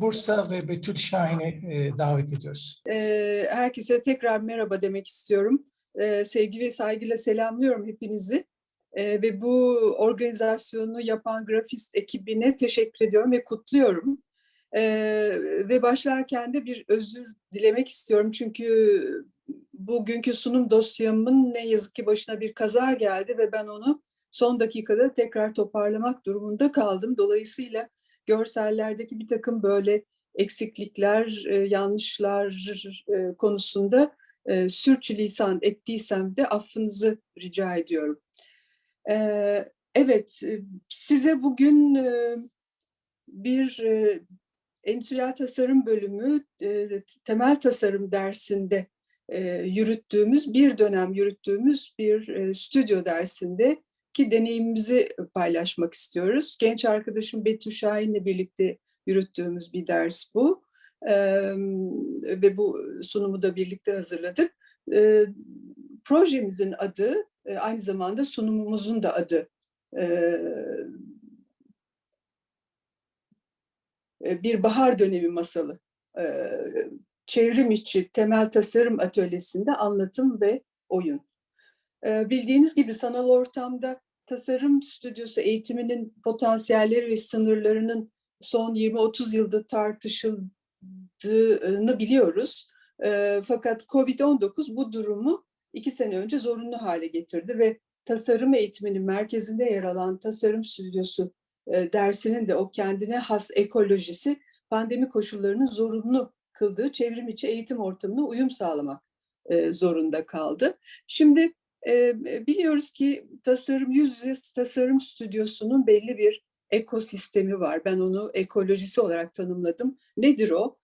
Bursa ve Betül Şahin'i e, davet ediyoruz. Ee, herkese tekrar merhaba demek istiyorum. Ee, sevgi ve saygıyla selamlıyorum hepinizi. Ee, ve bu organizasyonu yapan grafist ekibine teşekkür ediyorum ve kutluyorum. Ve başlarken de bir özür dilemek istiyorum. Çünkü bugünkü sunum dosyamın ne yazık ki başına bir kaza geldi ve ben onu son dakikada tekrar toparlamak durumunda kaldım. Dolayısıyla görsellerdeki bir takım böyle eksiklikler, e, yanlışlar e, konusunda e, sürçülisan ettiysem de affınızı rica ediyorum. Evet, size bugün bir endüstriyel tasarım bölümü temel tasarım dersinde yürüttüğümüz, bir dönem yürüttüğümüz bir stüdyo dersinde ki deneyimimizi paylaşmak istiyoruz. Genç arkadaşım Betül Şahin'le birlikte yürüttüğümüz bir ders bu. Ee, ve bu sunumu da birlikte hazırladık. Ee, projemizin adı, e, aynı zamanda sunumumuzun da adı e, bir bahar dönemi masalı. Ee, çevrim içi temel tasarım atölyesinde anlatım ve oyun. Ee, bildiğiniz gibi sanal ortamda tasarım stüdyosu eğitiminin potansiyelleri ve sınırlarının son 20-30 yılda tartışıldığını biliyoruz. Ee, fakat COVID-19 bu durumu iki sene önce zorunlu hale getirdi ve tasarım eğitiminin merkezinde yer alan tasarım stüdyosu e, dersinin de o kendine has ekolojisi pandemi koşullarının zorunlu kıldığı çevrim içi eğitim ortamına uyum sağlamak e, zorunda kaldı. Şimdi biliyoruz ki tasarım yüz yüze tasarım stüdyosunun belli bir ekosistemi var. Ben onu ekolojisi olarak tanımladım. Nedir o?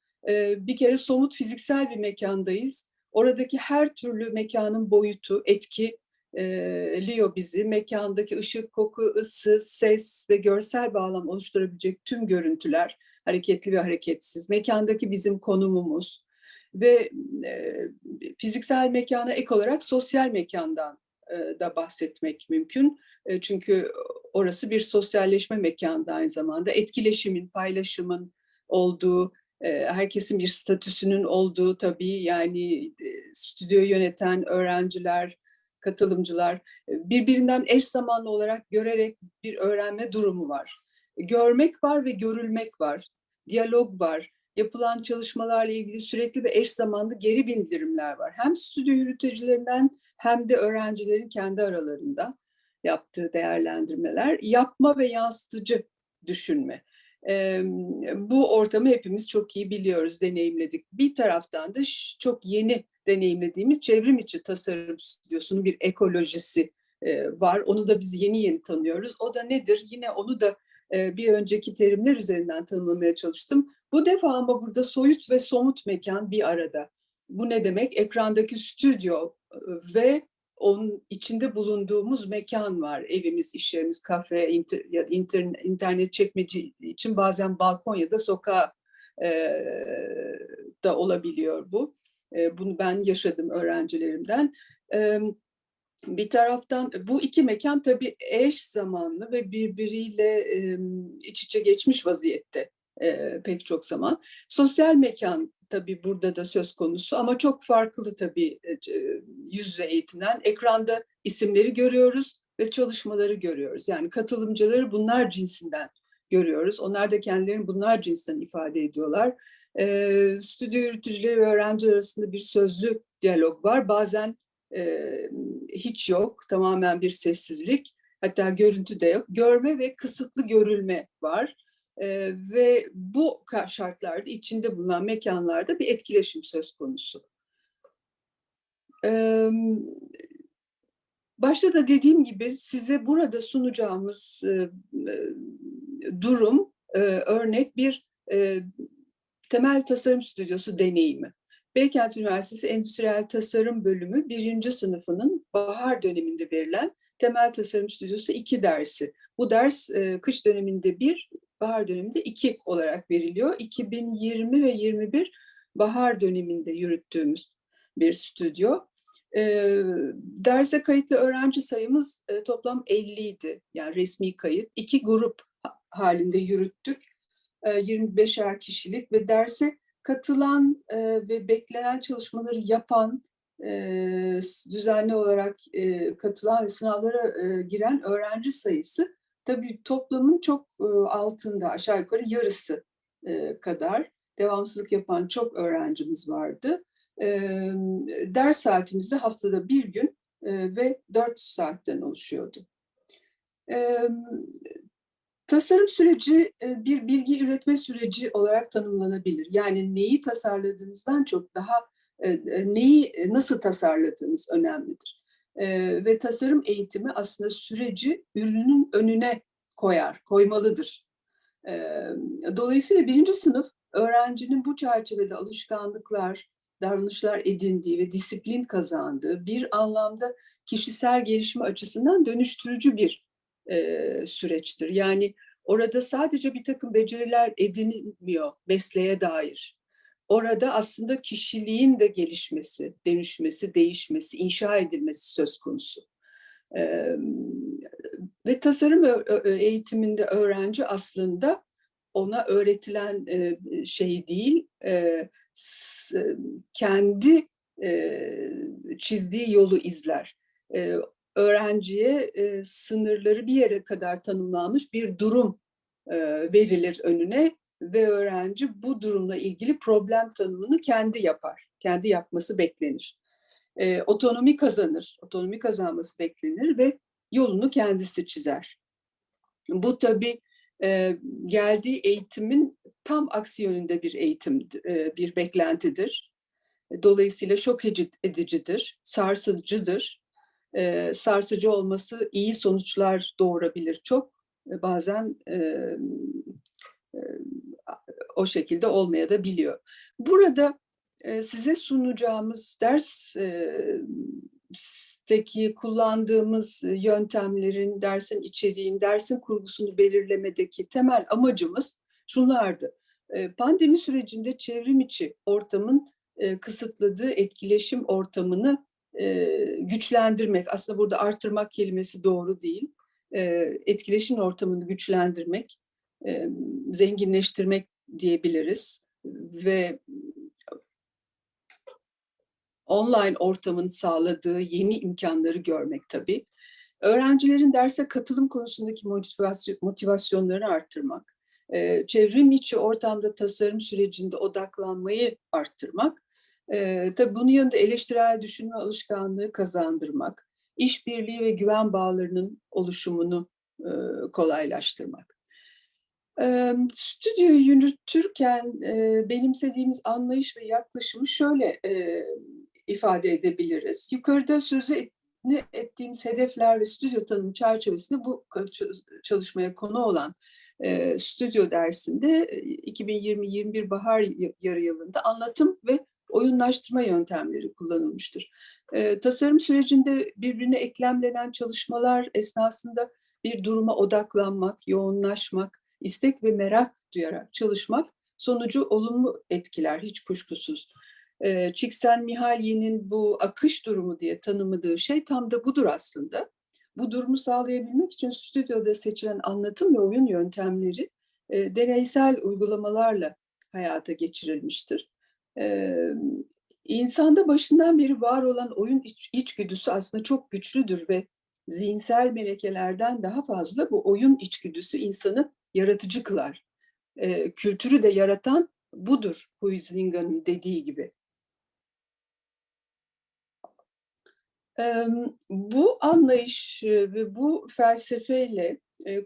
Bir kere somut fiziksel bir mekandayız. Oradaki her türlü mekanın boyutu, etki liyor bizi. Mekandaki ışık, koku, ısı, ses ve görsel bağlam oluşturabilecek tüm görüntüler, hareketli ve hareketsiz. Mekandaki bizim konumumuz, ve e, fiziksel mekana ek olarak sosyal mekandan e, da bahsetmek mümkün. E, çünkü orası bir sosyalleşme mekanı aynı zamanda. Etkileşimin, paylaşımın olduğu, e, herkesin bir statüsünün olduğu tabii yani e, stüdyo yöneten öğrenciler, katılımcılar e, birbirinden eş zamanlı olarak görerek bir öğrenme durumu var. Görmek var ve görülmek var. Diyalog var yapılan çalışmalarla ilgili sürekli ve eş zamanlı geri bildirimler var. Hem stüdyo yürütücülerinden hem de öğrencilerin kendi aralarında yaptığı değerlendirmeler, yapma ve yansıtıcı düşünme. Ee, bu ortamı hepimiz çok iyi biliyoruz, deneyimledik. Bir taraftan da çok yeni deneyimlediğimiz çevrim içi tasarım stüdyosunun bir ekolojisi e, var. Onu da biz yeni yeni tanıyoruz. O da nedir? Yine onu da e, bir önceki terimler üzerinden tanımlamaya çalıştım. Bu defa ama burada soyut ve somut mekan bir arada. Bu ne demek? Ekrandaki stüdyo e, ve onun içinde bulunduğumuz mekan var. Evimiz, iş yerimiz, kafe, inter, ya inter, internet çekmeci için bazen balkon ya da sokağa e, da olabiliyor bu. E, bunu ben yaşadım öğrencilerimden. E, bir taraftan bu iki mekan tabii eş zamanlı ve birbiriyle e, iç içe geçmiş vaziyette e, pek çok zaman. Sosyal mekan tabii burada da söz konusu ama çok farklı tabii e, yüz yüze eğitimden. Ekranda isimleri görüyoruz ve çalışmaları görüyoruz. Yani katılımcıları bunlar cinsinden görüyoruz. Onlar da kendilerini bunlar cinsinden ifade ediyorlar. E, stüdyo yürütücüleri ve öğrenci arasında bir sözlü diyalog var. Bazen e, hiç yok, tamamen bir sessizlik. Hatta görüntü de yok. Görme ve kısıtlı görülme var. E, ve bu şartlarda içinde bulunan mekanlarda bir etkileşim söz konusu. E, başta da dediğim gibi size burada sunacağımız e, durum, e, örnek bir e, temel tasarım stüdyosu deneyimi. Beykent Üniversitesi Endüstriyel Tasarım Bölümü birinci sınıfının bahar döneminde verilen temel tasarım stüdyosu iki dersi. Bu ders e, kış döneminde bir, bahar döneminde iki olarak veriliyor. 2020 ve 21 bahar döneminde yürüttüğümüz bir stüdyo. E, derse kayıtlı öğrenci sayımız e, toplam 50 idi. Yani resmi kayıt. İki grup halinde yürüttük. e, 25'er kişilik ve derse katılan e, ve beklenen çalışmaları yapan, e, düzenli olarak e, katılan ve sınavlara e, giren öğrenci sayısı tabii toplamın çok e, altında, aşağı yukarı yarısı e, kadar devamsızlık yapan çok öğrencimiz vardı. E, ders saatimiz de haftada bir gün ve dört saatten oluşuyordu. Tasarım süreci bir bilgi üretme süreci olarak tanımlanabilir. Yani neyi tasarladığınızdan çok daha neyi nasıl tasarladığınız önemlidir. E, ve tasarım eğitimi aslında süreci ürünün önüne koyar, koymalıdır. E, dolayısıyla birinci sınıf öğrencinin bu çerçevede alışkanlıklar, davranışlar edindiği ve disiplin kazandığı bir anlamda kişisel gelişme açısından dönüştürücü bir e, süreçtir. Yani orada sadece bir takım beceriler edinilmiyor mesleğe dair. Orada aslında kişiliğin de gelişmesi, dönüşmesi, değişmesi, inşa edilmesi söz konusu. Ve tasarım eğitiminde öğrenci aslında ona öğretilen e, şey değil, e, e, kendi e, çizdiği yolu izler. Öğrenciye sınırları bir yere kadar tanımlanmış bir durum verilir önüne ve öğrenci bu durumla ilgili problem tanımını kendi yapar. Kendi yapması beklenir. E, otonomi kazanır, otonomi kazanması beklenir ve yolunu kendisi çizer. Bu tabii e, geldiği eğitimin tam aksi yönünde bir eğitim, e, bir beklentidir. Dolayısıyla şok edi- edicidir, sarsıcıdır. E, sarsıcı olması iyi sonuçlar doğurabilir çok. E, bazen e, o şekilde olmaya da biliyor. Burada size sunacağımız ders e, steki kullandığımız yöntemlerin, dersin içeriğin, dersin kurgusunu belirlemedeki temel amacımız şunlardı. Pandemi sürecinde çevrim içi ortamın kısıtladığı etkileşim ortamını güçlendirmek. Aslında burada artırmak kelimesi doğru değil. Etkileşim ortamını güçlendirmek, zenginleştirmek diyebiliriz ve online ortamın sağladığı yeni imkanları görmek tabii. Öğrencilerin derse katılım konusundaki motivasyon, motivasyonlarını arttırmak, e, çevrim içi ortamda tasarım sürecinde odaklanmayı arttırmak, e, tabii bunun yanında eleştirel düşünme alışkanlığı kazandırmak, işbirliği ve güven bağlarının oluşumunu kolaylaştırmak. E, stüdyoyu yürütürken benimsediğimiz anlayış ve yaklaşımı şöyle ifade edebiliriz. Yukarıda sözü ne ettiğimiz hedefler ve stüdyo tanımı çerçevesinde bu çalışmaya konu olan stüdyo dersinde e, 2020-21 bahar yarı yılında anlatım ve oyunlaştırma yöntemleri kullanılmıştır. Tasarım sürecinde birbirine eklemlenen çalışmalar esnasında bir duruma odaklanmak, yoğunlaşmak, istek ve merak duyarak çalışmak sonucu olumlu etkiler hiç kuşkusuz. E, Csikszentmihalyi'nin bu akış durumu diye tanımladığı şey tam da budur aslında. Bu durumu sağlayabilmek için stüdyoda seçilen anlatım ve oyun yöntemleri e, deneysel uygulamalarla hayata geçirilmiştir. E, insanda başından beri var olan oyun iç, içgüdüsü aslında çok güçlüdür ve zihinsel melekelerden daha fazla bu oyun içgüdüsü insanı yaratıcı kılar. E, kültürü de yaratan budur Huizinga'nın dediği gibi. Bu anlayış ve bu felsefeyle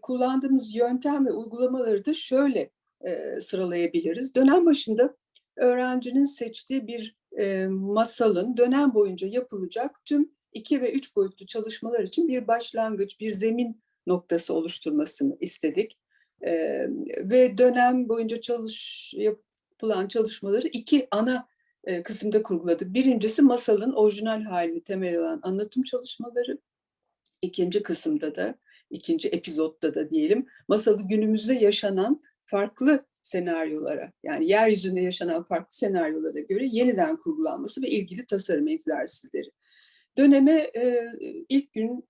kullandığımız yöntem ve uygulamaları da şöyle sıralayabiliriz. Dönem başında öğrencinin seçtiği bir masalın dönem boyunca yapılacak tüm iki ve üç boyutlu çalışmalar için bir başlangıç, bir zemin noktası oluşturmasını istedik. Ve dönem boyunca çalış, yapılan çalışmaları iki ana e, kısımda kurguladık. Birincisi masalın orijinal halini temel alan anlatım çalışmaları. İkinci kısımda da, ikinci epizodda da diyelim, masalı günümüzde yaşanan farklı senaryolara, yani yeryüzünde yaşanan farklı senaryolara göre yeniden kurgulanması ve ilgili tasarım egzersizleri. Döneme e, ilk gün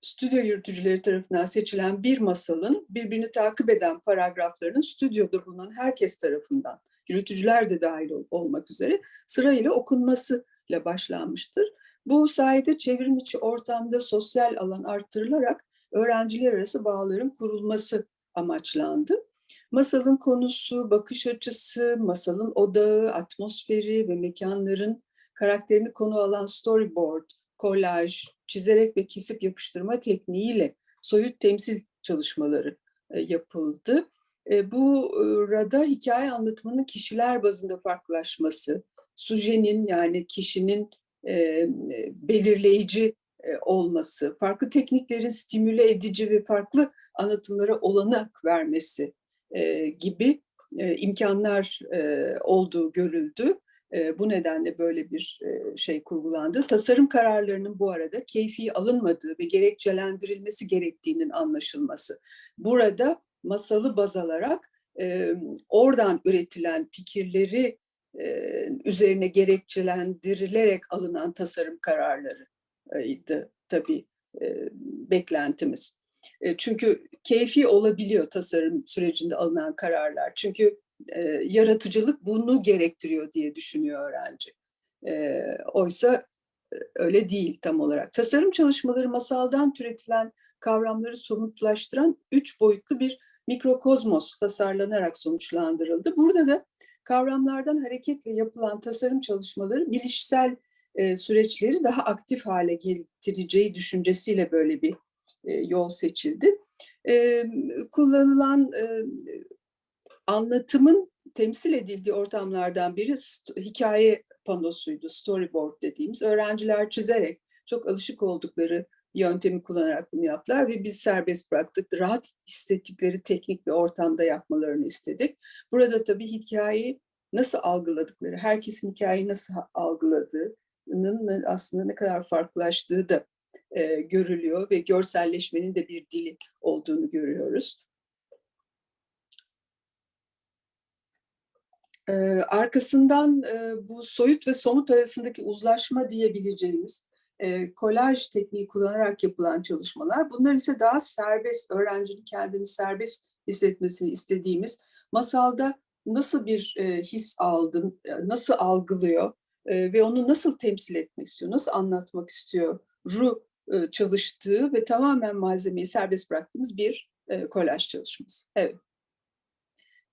stüdyo yürütücüleri tarafından seçilen bir masalın birbirini takip eden paragraflarının stüdyoda bulunan herkes tarafından, yürütücüler de dahil ol- olmak üzere sırayla okunmasıyla başlanmıştır. Bu sayede çevrim içi ortamda sosyal alan artırılarak öğrenciler arası bağların kurulması amaçlandı. Masalın konusu, bakış açısı, masalın odağı, atmosferi ve mekanların karakterini konu alan storyboard, kolaj, çizerek ve kesip yapıştırma tekniğiyle soyut temsil çalışmaları e, yapıldı. E, Burada hikaye anlatımının kişiler bazında farklılaşması, sujenin yani kişinin e, belirleyici e, olması, farklı tekniklerin stimüle edici ve farklı anlatımlara olanak vermesi e, gibi e, imkanlar e, olduğu görüldü. Bu nedenle böyle bir şey kurgulandı. Tasarım kararlarının bu arada keyfi alınmadığı ve gerekçelendirilmesi gerektiğinin anlaşılması. Burada masalı baz alarak oradan üretilen fikirleri üzerine gerekçelendirilerek alınan tasarım kararlarıydı tabii beklentimiz. Çünkü keyfi olabiliyor tasarım sürecinde alınan kararlar. Çünkü e, yaratıcılık bunu gerektiriyor diye düşünüyor öğrenci. E, oysa e, öyle değil tam olarak. Tasarım çalışmaları masaldan türetilen kavramları somutlaştıran üç boyutlu bir mikrokozmos tasarlanarak sonuçlandırıldı. Burada da kavramlardan hareketle yapılan tasarım çalışmaları bilişsel e, süreçleri daha aktif hale getireceği düşüncesiyle böyle bir e, yol seçildi. E, kullanılan e, anlatımın temsil edildiği ortamlardan biri hikaye panosuydu, storyboard dediğimiz. Öğrenciler çizerek çok alışık oldukları yöntemi kullanarak bunu yaptılar ve biz serbest bıraktık. Rahat hissettikleri teknik bir ortamda yapmalarını istedik. Burada tabii hikayeyi nasıl algıladıkları, herkesin hikayeyi nasıl algıladığının aslında ne kadar farklılaştığı da e, görülüyor ve görselleşmenin de bir dili olduğunu görüyoruz. Arkasından bu soyut ve somut arasındaki uzlaşma diyebileceğimiz e, kolaj tekniği kullanarak yapılan çalışmalar. Bunlar ise daha serbest, öğrencinin kendini serbest hissetmesini istediğimiz masalda nasıl bir his aldın, nasıl algılıyor ve onu nasıl temsil etmek istiyor, nasıl anlatmak istiyor ru çalıştığı ve tamamen malzemeyi serbest bıraktığımız bir e, kolaj çalışması. Evet.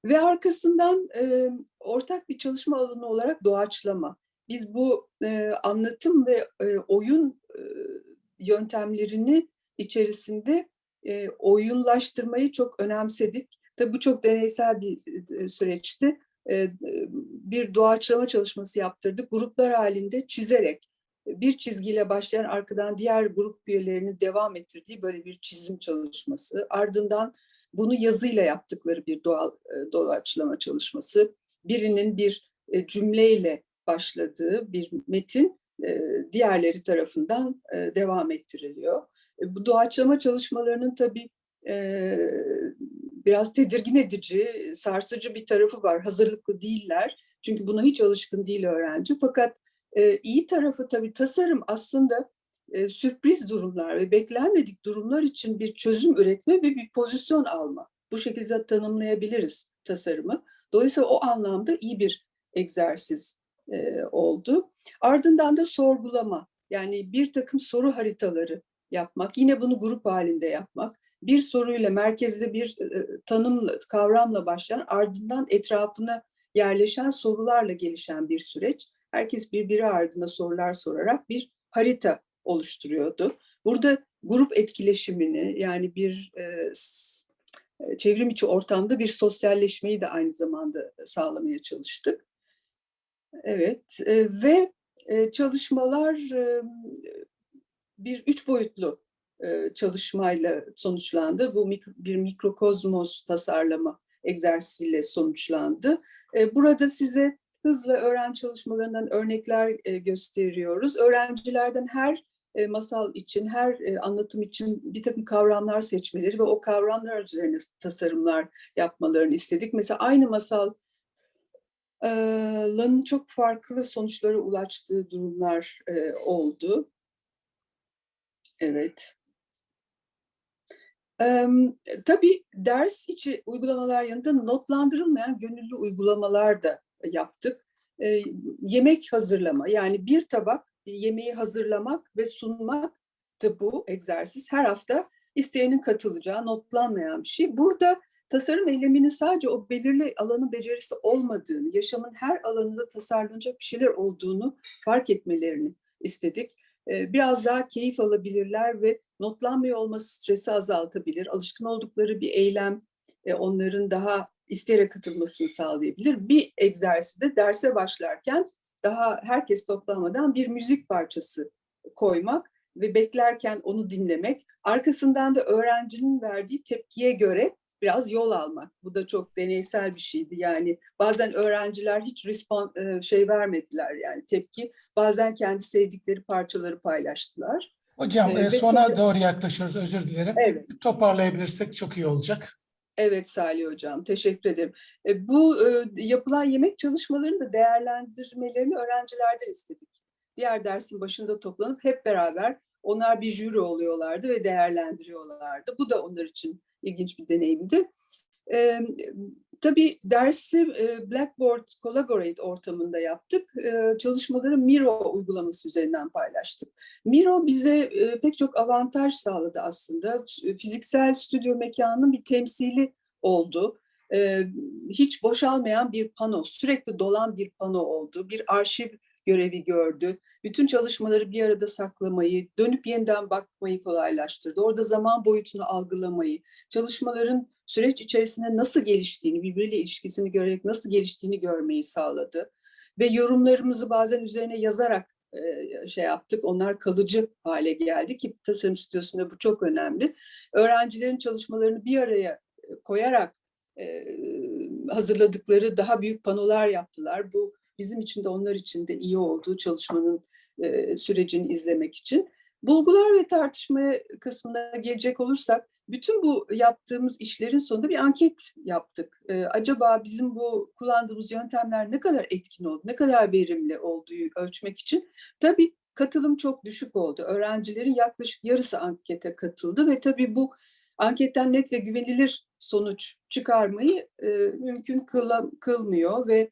Ve arkasından e, ortak bir çalışma alanı olarak doğaçlama. Biz bu e, anlatım ve e, oyun e, yöntemlerini içerisinde e, oyunlaştırmayı çok önemsedik. Tabii bu çok deneysel bir e, süreçti. E, bir doğaçlama çalışması yaptırdık. Gruplar halinde çizerek bir çizgiyle başlayan arkadan diğer grup üyelerini devam ettirdiği böyle bir çizim çalışması. Ardından bunu yazıyla yaptıkları bir doğal e, doğaçlama çalışması. Birinin bir e, cümleyle başladığı bir metin e, diğerleri tarafından e, devam ettiriliyor. E, bu doğaçlama çalışmalarının tabii e, biraz tedirgin edici, sarsıcı bir tarafı var. Hazırlıklı değiller. Çünkü buna hiç alışkın değil öğrenci. Fakat e, iyi tarafı tabii tasarım aslında sürpriz durumlar ve beklenmedik durumlar için bir çözüm üretme ve bir pozisyon alma. Bu şekilde tanımlayabiliriz tasarımı. Dolayısıyla o anlamda iyi bir egzersiz oldu. Ardından da sorgulama. Yani bir takım soru haritaları yapmak, yine bunu grup halinde yapmak. Bir soruyla merkezde bir e, tanımla, kavramla başlayan ardından etrafına yerleşen sorularla gelişen bir süreç. Herkes birbiri ardına sorular sorarak bir harita oluşturuyordu. Burada grup etkileşimini yani bir e, e, çevrim içi ortamda bir sosyalleşmeyi de aynı zamanda sağlamaya çalıştık. Evet e, ve e, çalışmalar e, bir üç boyutlu e, çalışmayla sonuçlandı. Bu mikro- bir mikrokozmos tasarlama egzersiziyle sonuçlandı. E, burada size hızla öğren çalışmalarından örnekler e, gösteriyoruz. Öğrencilerden her e, masal için, her e, anlatım için bir takım kavramlar seçmeleri ve o kavramlar üzerine tasarımlar yapmalarını istedik. Mesela aynı masal Lanın çok farklı sonuçlara ulaştığı durumlar e, oldu. Evet. Em, Tabii ders içi uygulamalar yanında notlandırılmayan gönüllü uygulamalar da yaptık. E, yemek hazırlama yani bir tabak yemeği hazırlamak ve sunmaktı bu egzersiz. Her hafta isteyenin katılacağı notlanmayan bir şey. Burada tasarım eyleminin sadece o belirli alanın becerisi olmadığını, yaşamın her alanında tasarlanacak bir şeyler olduğunu fark etmelerini istedik. E, Biraz daha keyif alabilirler ve notlanmıyor olması stresi azaltabilir. Alışkın oldukları bir eylem e, onların daha isteyerek katılmasını sağlayabilir. Bir egzersizde derse başlarken daha herkes toplanmadan bir müzik parçası koymak ve beklerken onu dinlemek. Arkasından da öğrencinin verdiği tepkiye göre biraz yol almak. Bu da çok deneysel bir şeydi. Yani bazen öğrenciler hiç respon e, şey vermediler yani tepki. Bazen kendi sevdikleri parçaları paylaştılar. Hocam Ee, ve sona doğru yaklaşıyoruz. Özür dilerim. Evet. Toparlayabilirsek çok iyi olacak. Evet Salih Hocam, teşekkür ederim. E, Bu e, yapılan yemek çalışmalarını da değerlendirmelerini öğrencilerden istedik. Diğer dersin başında toplanıp hep beraber onlar bir jüri oluyorlardı ve değerlendiriyorlardı. Bu da onlar için ilginç bir deneyimdi. E, tabii dersi e, Blackboard Collaborate ortamında yaptık. E, çalışmaları Miro uygulaması üzerinden paylaştık. Miro bize e, pek çok avantaj sağladı aslında. Fiziksel stüdyo mekanının bir temsili oldu. Hiç boşalmayan bir pano, sürekli dolan bir pano oldu. Bir arşiv görevi gördü. Bütün çalışmaları bir arada saklamayı, dönüp yeniden bakmayı kolaylaştırdı. Orada zaman boyutunu algılamayı, çalışmaların süreç içerisinde nasıl geliştiğini, birbiriyle ilişkisini görerek nasıl geliştiğini görmeyi sağladı. Ve yorumlarımızı bazen üzerine yazarak e, şey yaptık. Onlar kalıcı hale geldi ki tasarım stüdyosunda bu çok önemli. Öğrencilerin çalışmalarını bir araya e, koyarak e, hazırladıkları daha büyük panolar yaptılar. Bu bizim için de onlar için de iyi oldu çalışmanın e, sürecini izlemek için. Bulgular ve tartışma kısmına gelecek olursak bütün bu yaptığımız işlerin sonunda bir anket yaptık. Ee, acaba bizim bu kullandığımız yöntemler ne kadar etkin oldu, ne kadar verimli olduğu ölçmek için tabii katılım çok düşük oldu. Öğrencilerin yaklaşık yarısı ankete katıldı ve tabii bu anketten net ve güvenilir sonuç çıkarmayı e, mümkün kıla, kılmıyor ve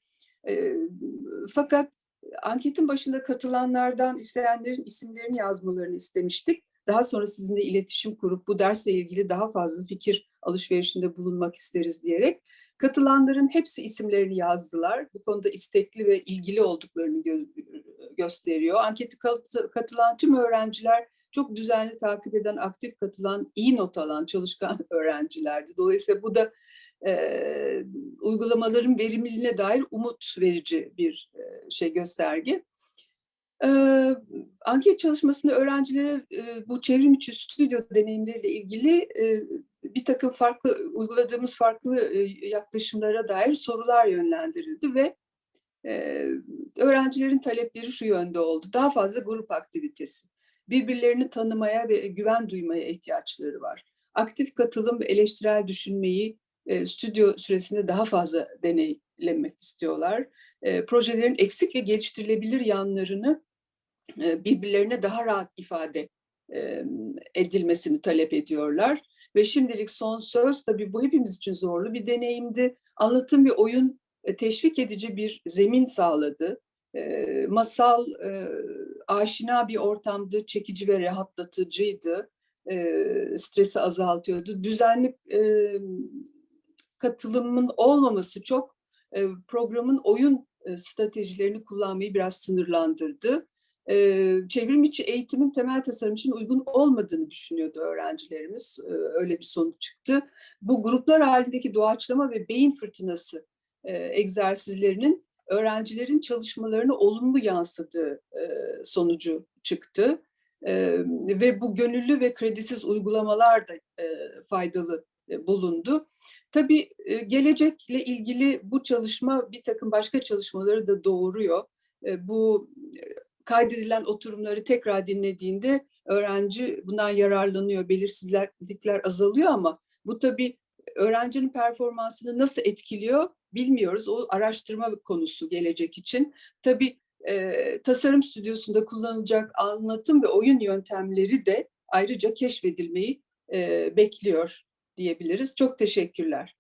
fakat anketin başında katılanlardan isteyenlerin isimlerini yazmalarını istemiştik. Daha sonra sizinle iletişim kurup bu dersle ilgili daha fazla fikir alışverişinde bulunmak isteriz diyerek katılanların hepsi isimlerini yazdılar. Bu konuda istekli ve ilgili olduklarını gö- gösteriyor. Anketi kat- katılan tüm öğrenciler çok düzenli takip eden, aktif katılan, iyi not alan, çalışkan öğrencilerdi. Dolayısıyla bu da e, uygulamaların verimliliğine dair umut verici bir e, şey gösterge. E, anket çalışmasında öğrencilere e, bu çevrim içi stüdyo deneyimleriyle ilgili e, bir takım farklı uyguladığımız farklı e, yaklaşımlara dair sorular yönlendirildi ve e, öğrencilerin talepleri şu yönde oldu. Daha fazla grup aktivitesi, birbirlerini tanımaya ve güven duymaya ihtiyaçları var. Aktif katılım eleştirel düşünmeyi e, stüdyo süresinde daha fazla deneylemek istiyorlar. E, projelerin eksik ve geliştirilebilir yanlarını e, birbirlerine daha rahat ifade edilmesini talep ediyorlar. Ve şimdilik son söz tabii bu hepimiz için zorlu bir deneyimdi. Anlatım ve oyun teşvik edici bir zemin sağladı. Masal aşina bir ortamdı, çekici ve rahatlatıcıydı. E, stresi azaltıyordu. Düzenli e, katılımın olmaması çok e, programın oyun e, stratejilerini kullanmayı biraz sınırlandırdı. E, çevrim içi eğitimin temel tasarım için uygun olmadığını düşünüyordu öğrencilerimiz. E, öyle bir sonuç çıktı. Bu gruplar halindeki doğaçlama ve beyin fırtınası e, egzersizlerinin öğrencilerin çalışmalarını olumlu yansıdığı e, sonucu çıktı. E, ve bu gönüllü ve kredisiz uygulamalar da e, faydalı e, bulundu. Tabii e, gelecekle ilgili bu çalışma bir takım başka çalışmaları da doğuruyor. E, Bu e, kaydedilen oturumları tekrar dinlediğinde öğrenci bundan yararlanıyor, belirsizlikler azalıyor ama bu tabii öğrencinin performansını nasıl etkiliyor bilmiyoruz. O araştırma konusu gelecek için. Tabii tasarım stüdyosunda kullanılacak anlatım ve oyun yöntemleri de ayrıca keşfedilmeyi bekliyor diyebiliriz. Çok teşekkürler.